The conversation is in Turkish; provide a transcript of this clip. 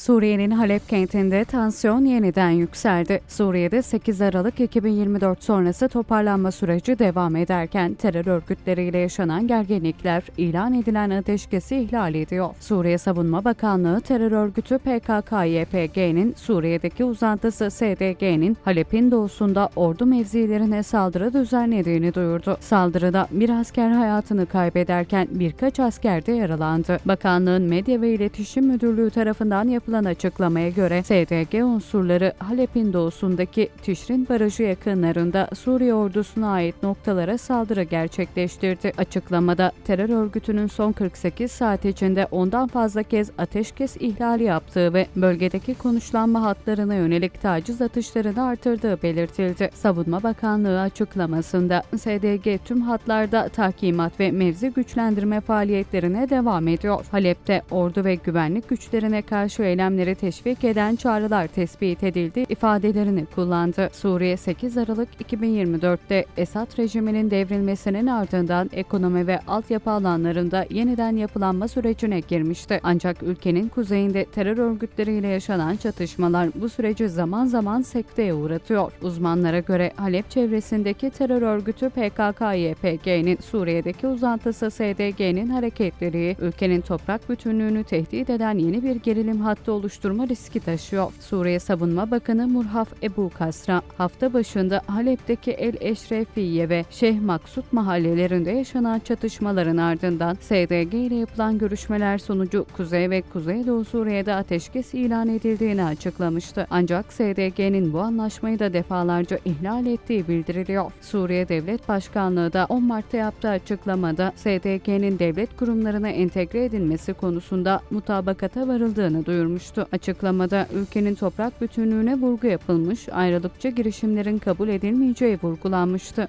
Suriye'nin Halep kentinde tansiyon yeniden yükseldi. Suriye'de 8 Aralık 2024 sonrası toparlanma süreci devam ederken terör örgütleriyle yaşanan gerginlikler ilan edilen ateşkesi ihlal ediyor. Suriye Savunma Bakanlığı terör örgütü PKK-YPG'nin Suriye'deki uzantısı SDG'nin Halep'in doğusunda ordu mevzilerine saldırı düzenlediğini duyurdu. Saldırıda bir asker hayatını kaybederken birkaç asker de yaralandı. Bakanlığın Medya ve İletişim Müdürlüğü tarafından yapılan açıklamaya göre SDG unsurları Halep'in doğusundaki Tişrin Barajı yakınlarında Suriye ordusuna ait noktalara saldırı gerçekleştirdi. Açıklamada terör örgütünün son 48 saat içinde ondan fazla kez ateşkes ihlali yaptığı ve bölgedeki konuşlanma hatlarına yönelik taciz atışlarını artırdığı belirtildi. Savunma Bakanlığı açıklamasında SDG tüm hatlarda tahkimat ve mevzi güçlendirme faaliyetlerine devam ediyor. Halep'te ordu ve güvenlik güçlerine karşı eylemleri teşvik eden çağrılar tespit edildi ifadelerini kullandı. Suriye 8 Aralık 2024'te Esad rejiminin devrilmesinin ardından ekonomi ve altyapı alanlarında yeniden yapılanma sürecine girmişti. Ancak ülkenin kuzeyinde terör örgütleriyle yaşanan çatışmalar bu süreci zaman zaman sekteye uğratıyor. Uzmanlara göre Halep çevresindeki terör örgütü PKK-YPG'nin Suriye'deki uzantısı SDG'nin hareketleri ülkenin toprak bütünlüğünü tehdit eden yeni bir gerilim hattı oluşturma riski taşıyor. Suriye Savunma Bakanı Murhaf Ebu Kasra hafta başında Halep'teki El Eşrefiye ve Şeyh Maksut mahallelerinde yaşanan çatışmaların ardından SDG ile yapılan görüşmeler sonucu Kuzey ve Kuzeydoğu Suriye'de ateşkes ilan edildiğini açıklamıştı. Ancak SDG'nin bu anlaşmayı da defalarca ihlal ettiği bildiriliyor. Suriye Devlet Başkanlığı da 10 Mart'ta yaptığı açıklamada SDG'nin devlet kurumlarına entegre edilmesi konusunda mutabakata varıldığını duyurmuştu. Açıklamada ülkenin toprak bütünlüğüne vurgu yapılmış, ayrılıkçı girişimlerin kabul edilmeyeceği vurgulanmıştı.